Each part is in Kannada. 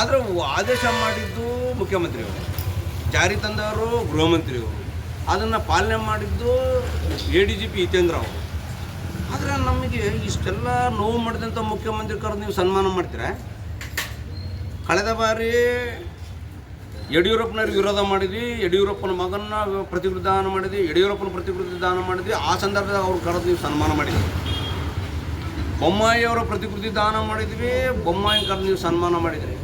ಆದರೆ ಆದೇಶ ಮಾಡಿದ್ದು ಮುಖ್ಯಮಂತ್ರಿಯವರು, ಜಾರಿ ತಂದವರು ಗೃಹ ಮಂತ್ರಿಯವರು ಅದನ್ನು ಪಾಲನೆ ಮಾಡಿದ್ದು A D G P Hitendra ಅವರು. ಆದರೆ ನಮಗೆ ಇಷ್ಟೆಲ್ಲ ನೋವು ಮಾಡಿದಂಥ ಮುಖ್ಯಮಂತ್ರಿ ಕರೆದು ನೀವು ಸನ್ಮಾನ ಮಾಡ್ತೀರಾ? ಕಳೆದ ಬಾರಿ ಯಡಿಯೂರಪ್ಪನವ್ರಿಗೆ ವಿರೋಧ ಮಾಡಿದ್ವಿ, ಯಡಿಯೂರಪ್ಪನ ಮಗನ ಪ್ರತಿಕೃತಿ ದಾನ ಮಾಡಿದ್ವಿ, ಯಡಿಯೂರಪ್ಪನ ಪ್ರತಿಕೃತಿ ದಾನ ಮಾಡಿದ್ವಿ. ಆ ಸಂದರ್ಭದಾಗ ಅವ್ರು ಕರೆದು ನೀವು ಸನ್ಮಾನ ಮಾಡಿದ್ವಿ ಬೊಮ್ಮಾಯಿ ಅವರ ಪ್ರತಿಕೃತಿ ದಾನ ಮಾಡಿದ್ವಿ ಬೊಮ್ಮಾಯಿ ಕರೆದು ನೀವು ಸನ್ಮಾನ ಮಾಡಿದ್ರಿ.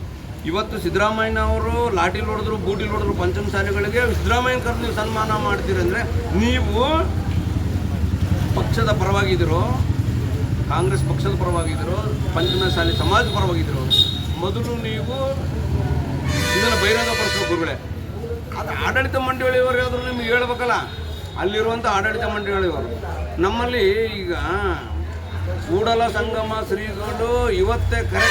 ಇವತ್ತು ಸಿದ್ದರಾಮಯ್ಯ ಅವರು ಲಾಟಿ ಹೊಡೆದ್ರು ಬೂಟಿ ಹೊಡೆದ್ರು ಪಂಚಮ ಸಾರಿಗಳಿಗೆ ಸಿದ್ದರಾಮಯ್ಯ ಕರೆದು ನೀವು ಸನ್ಮಾನ ಮಾಡ್ತೀರಿ ಅಂದರೆ ನೀವು ಪಕ್ಷದ ಪರವಾಗಿದ್ದರು, ಕಾಂಗ್ರೆಸ್ ಪಕ್ಷದ ಪರವಾಗಿದ್ದರು, ಪಂಚಮ ಶಾಲೆ ಸಮಾಜದ ಪರವಾಗಿದ್ದರು, ಮೊದಲು ನೀವು ಇದನ್ನು ಬಹಿರಂಗಪಡಿಸ್ಬೇಕು ಗುರುಗಳೇ. ಅದು ಆಡಳಿತ ಮಂಡಳಿಯವರು ಆದರೂ ನಿಮ್ಗೆ ಹೇಳ್ಬೇಕಲ್ಲ ಅಲ್ಲಿರುವಂಥ ಆಡಳಿತ ಮಂಡಳಿಯವರು. ನಮ್ಮಲ್ಲಿ ಈಗ, ಕೂಡಲ ಸಂಗಮ ಶ್ರೀಗಳು ಇವತ್ತೇ ಕರೆ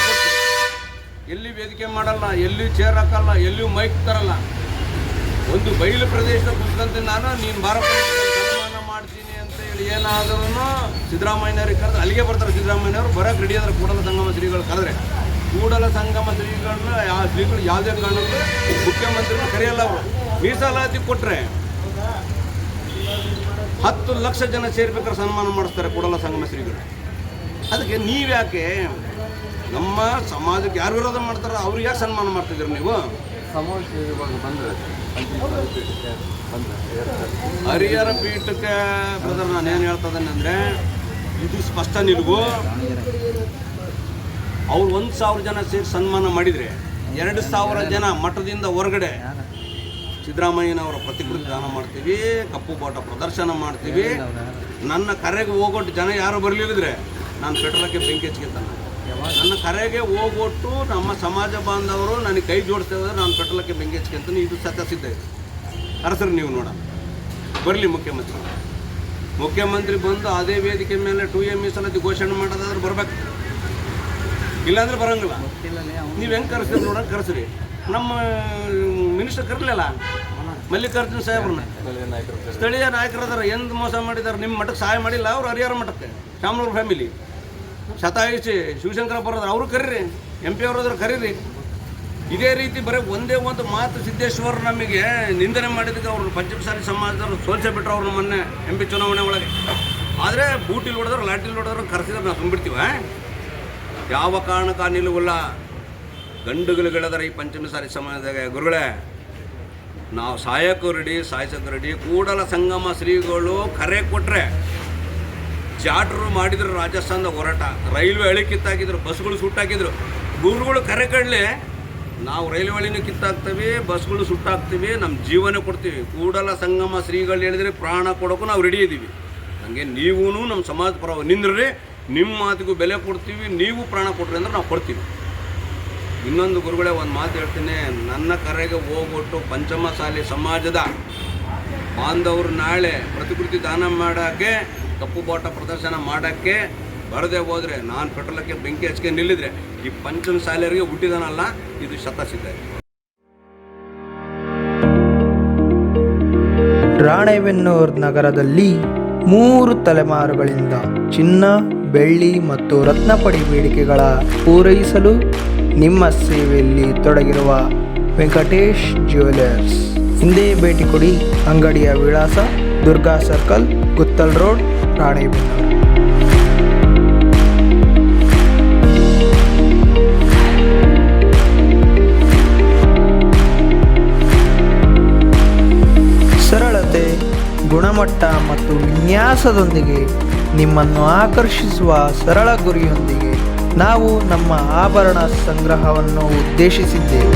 ಎಲ್ಲಿ ವೇದಿಕೆ ಮಾಡಲ್ಲ, ಎಲ್ಲಿ ಚೇರ್ ಹಾಕಲ್ಲ, ಎಲ್ಲಿಯೂ ಮೈಕ್ ತರಲ್ಲ. ಒಂದು ಬಯಲು ಪ್ರದೇಶದ ಕುರಿತಂತೆ ನಾನು, ನೀನು ಭಾರತ ಸನ್ಮಾನ ಮಾಡ್ತೀನಿ ಅಂತ ಹೇಳಿ ಏನಾದರೂ ಸಿದ್ದರಾಮಯ್ಯನವ್ರಿಗೆ ಕರೆದ್ರೆ, ಅಲ್ಲಿಗೆ ಬರ್ತಾರೆ ಸಿದ್ದರಾಮಯ್ಯನವರು ಬರೋಕ್ಕೆ ರೆಡಿ ಆದ್ರೆ ಕೂಡಲ ಸಂಗಮ ಶ್ರೀಗಳು ಕರೆದ್ರೆ. ಕೂಡಲ ಸಂಗಮ ಶ್ರೀಗಳನ್ನ ಯಾವ ಶ್ರೀಗಳು ಯಾವುದೇ ಕಾರಣಕ್ಕೂ ಮುಖ್ಯಮಂತ್ರಿಗಳು ಕರೆಯಲ್ಲ ಅವರು. ಮೀಸಲಾತಿ ಕೊಟ್ಟರೆ ಹತ್ತು ಲಕ್ಷ ಜನ ಸೇರ್ಬೇಕಾದ್ರೆ ಸನ್ಮಾನ ಮಾಡಿಸ್ತಾರೆ ಕೂಡಲ ಸಂಗಮ ಶ್ರೀಗಳು. ಅದಕ್ಕೆ ನೀವ್ಯಾಕೆ ನಮ್ಮ ಸಮಾಜಕ್ಕೆ ಯಾರು ವಿರೋಧ ಮಾಡ್ತಾರೋ ಅವ್ರಿಗೆ ಯಾಕೆ ಸನ್ಮಾನ ಮಾಡ್ತಿದ್ದೀರಿ ನೀವು? ಸಮಾಜ ಇವಾಗ ಬಂದರೆ ಪೀಠಕ್ಕೆ ಬಂದರೆ. ಹರಿಹರ ಪೀಠಕ್ಕೆ ಬ್ರದರ್ ನಾನು ಏನು ಹೇಳ್ತಾ ಅಂದರೆ ಇದು ಸ್ಪಷ್ಟ ನಿಲುವು ಅವ್ರು ಒಂದು ಸಾವಿರ ಜನ ಸೇರಿ ಸನ್ಮಾನ ಮಾಡಿದರೆ ಎರಡು ಸಾವಿರ ಜನ ಮಠದಿಂದ ಹೊರಗಡೆ ಸಿದ್ದರಾಮಯ್ಯನವರ ಪ್ರತಿಕೃತಿ ದಾನ ಮಾಡ್ತೀವಿ ಕಪ್ಪು ಬಾಟ ಪ್ರದರ್ಶನ ಮಾಡ್ತೀವಿ. ನನ್ನ ಕರೆಗೆ ಹೋಗೊಟ್ಟು ಜನ ಯಾರು ಬರಲಿಲ್ಲದ್ರೆ ನಾನು ಪೆಟ್ರೋಲಕ್ಕೆ ಬೆಂಕಿ ಹಚ್ಕೊತಾನೆ ನನ್ನ ಕರೆಗೆ ಹೋಗೊಟ್ಟು ನಮ್ಮ ಸಮಾಜ ಬಾಂಧವರು ನನಗೆ ಕೈ ಜೋಡಿಸ್ತಾ ಇದ್ದಾರೆ ನಾನು ಪೆಟ್ರೋಲಕ್ಕೆ ಬೆಂಕಿ ಹಚ್ಕೊಂತೀನಿ, ಇದು ಸತ್ಯ ಸಿದ್ಧ ಇದೆ. ಕರೆಸ್ರಿ ನೀವು ನೋಡ. ಬರಲಿ ಮುಖ್ಯಮಂತ್ರಿ. ಮುಖ್ಯಮಂತ್ರಿ ಬಂದು ಅದೇ ವೇದಿಕೆ ಮೇಲೆ ಟು ಎ ಮೀಸಲಾತಿ ಘೋಷಣೆ ಮಾಡೋದಾದ್ರೆ ಬರಬೇಕು. ಇಲ್ಲಾಂದ್ರೆ ಬರೋಂಗಿಲ್ಲ. ನೀವು ಹೆಂಗೆ ಕರೆಸ್ತೀರಿ ನೋಡೋಣ ಕರೆಸ್ರಿ. ನಮ್ಮ ಮಿನಿಸ್ಟರ್ ಕರಲಿಲ್ಲ? ಮಲ್ಲಿಕಾರ್ಜುನ್ ಸಾಹೇಬ್ರನ್ನ. ಸ್ಥಳೀಯ ನಾಯಕರದಾರ ಎಂದು ಮೋಸ ಮಾಡಿದ್ದಾರೆ ನಿಮ್ಮ ಮಠಕ್ಕೆ ಸಹಾಯ ಮಾಡಿಲ್ಲ, ಅವ್ರು ಹರಿಹರ ಮಠಕ್ಕೆ, ಶಾಮನೂರು ಫ್ಯಾಮಿಲಿ ಶತಾಯುಷಿ ಶಿವಶಂಕರ ಬರೋದ್ರೆ ಅವರು ಕರೀರಿ ಎಂ ಪಿ ಅವರಾದ್ರೂ ಕರೀರಿ. ಇದೇ ರೀತಿ ಬರೀ ಒಂದೇ ಒಂದು ಮಾತು ಸಿದ್ದೇಶ್ವರ್ ನಮಗೆ ನಿಂದನೆ ಮಾಡಿದ್ದಕ್ಕೆ ಅವ್ರನ್ನ ಪಂಚಮಸಾರಿ ಸಮಾಜದವ್ರು ಸೋಲ್ಸೇ ಬಿಟ್ರು ಅವ್ರನ್ನ ಮೊನ್ನೆ ಎಂ ಪಿ ಚುನಾವಣೆ ಒಳಗೆ. ಆದರೆ ಬೂಟಿಲ್ ಹೊಡೆದ್ರು, ಲಾಟಿಲ್ ಹೊಡೆದ್ರು ಕರೆಸಿದ್ರೆ ನಾವು ತುಂಬಿಡ್ತೀವ ಯಾವ ಕಾರಣಕ್ಕೆ ನಿಲ್ಲುವಲ್ಲ ನಿಲುವಿಲ್ಲ ಗಂಡುಗಳುಗಳಿದಾರೆ ಈ ಪಂಚಮಸಾರಿ ಸಮಾಜದಾಗ ಗುರುಗಳೇ, ನಾವು ಸಾಯಕ್ಕೂ ರೆಡಿ ಸಾಯಿಸಕ್ಕೂ ರೆಡಿ, ಕೂಡಲ ಸಂಗಮ ಶ್ರೀಗಳು ಕರೆ ಕೊಟ್ಟರೆ ಜಾಟ್ರು ಮಾಡಿದ್ರು ರಾಜಸ್ಥಾನದ ಹೋರಾಟ. ರೈಲ್ವೆ ಹಳಿ ಕಿತ್ತಾಕಿದ್ರು, ಬಸ್ಗಳು ಸುಟ್ಟಾಕಿದ್ರು. ಗುರುಗಳು ಕರೆ ಕಡಲೆ, ನಾವು ರೈಲ್ವೆ ಹಳಿನೂ ಕಿತ್ತಾಕ್ತೀವಿ, ಬಸ್ಗಳು ಸುಟ್ಟಾಕ್ತೀವಿ ನಮ್ಮ ಜೀವನ ಕೊಡ್ತೀವಿ. ಕೂಡಲ ಸಂಗಮ ಶ್ರೀಗಳು ಹೇಳಿದ್ರೆ ಪ್ರಾಣ ಕೊಡೋಕ್ಕೂ ನಾವು ರೆಡಿ ಇದ್ದೀವಿ ಹಂಗೆ ನೀವೂ ನಮ್ಮ ಸಮಾಜ ಪರ ನಿಂದ್ರಿ ನಿಮ್ಮ ಮಾತಿಗೂ ಬೆಲೆ ಕೊಡ್ತೀವಿ, ನೀವು ಪ್ರಾಣ ಕೊಟ್ರಿ ಅಂದ್ರೆ ನಾವು ಕೊಡ್ತೀವಿ. ಇನ್ನೊಂದು ಗುರುಗಳೇ, ಒಂದು ಮಾತು ಹೇಳ್ತೀನಿ. ನನ್ನ ಕರೆಗೆ ಹೋಗ್ಬಿಟ್ಟು ಪಂಚಮಸಾಲಿ ಸಮಾಜದ ಬಾಂಧವರು ನಾಳೆ ಪ್ರತಿಕೃತಿ ದಾನ ಮಾಡೋಕ್ಕೆ ಕಪ್ಪು ಬಾಟ ಪ್ರದರ್ಶನ ಮಾಡೋಕ್ಕೆ ಬರದೇ ಹೋದರೆ, ನಾನು ಪೆಟ್ರೋಲಕ್ಕೆ ಬೆಂಕಿ ಹಚ್ಕೆ ನಿಲ್ಲಿದ್ರೆ, ಈ ಪಂಚಮ ಶಾಲೆಯರಿಗೆ ಹುಟ್ಟಿದಾನಲ್ಲ, ಇದು ಶತಸಿದ್ಧ. ರಾಣೆಬೆನ್ನೂರು ನಗರದಲ್ಲಿ ಮೂರು ತಲೆಮಾರುಗಳಿಂದ ಚಿನ್ನ, ಬೆಳ್ಳಿ ಮತ್ತು ರತ್ನಪಡಿ ಬೇಡಿಕೆಗಳ ಪೂರೈಸಲು ನಿಮ್ಮ ಸೇವೆಯಲ್ಲಿ ತೊಡಗಿರುವ ವೆಂಕಟೇಶ್ ಜ್ಯುವೆಲರ್ಸ್. ಹಿಂದೆ ಭೇಟಿ ಕೊಡಿ ಅಂಗಡಿಯ ವಿಳಾಸ ದುರ್ಗಾ ಸರ್ಕಲ್, ಗುತ್ತಲ್ ರೋಡ್ ಸರಳತೆ ಗುಣಮಟ್ಟ ಮತ್ತು ವಿನ್ಯಾಸದೊಂದಿಗೆ ನಿಮ್ಮನ್ನು ಆಕರ್ಷಿಸುವ ಸರಳ ಗುರಿಯೊಂದಿಗೆ ನಾವು ನಮ್ಮ ಆಭರಣ ಸಂಗ್ರಹವನ್ನು ಉದ್ದೇಶಿಸಿದ್ದೇವೆ.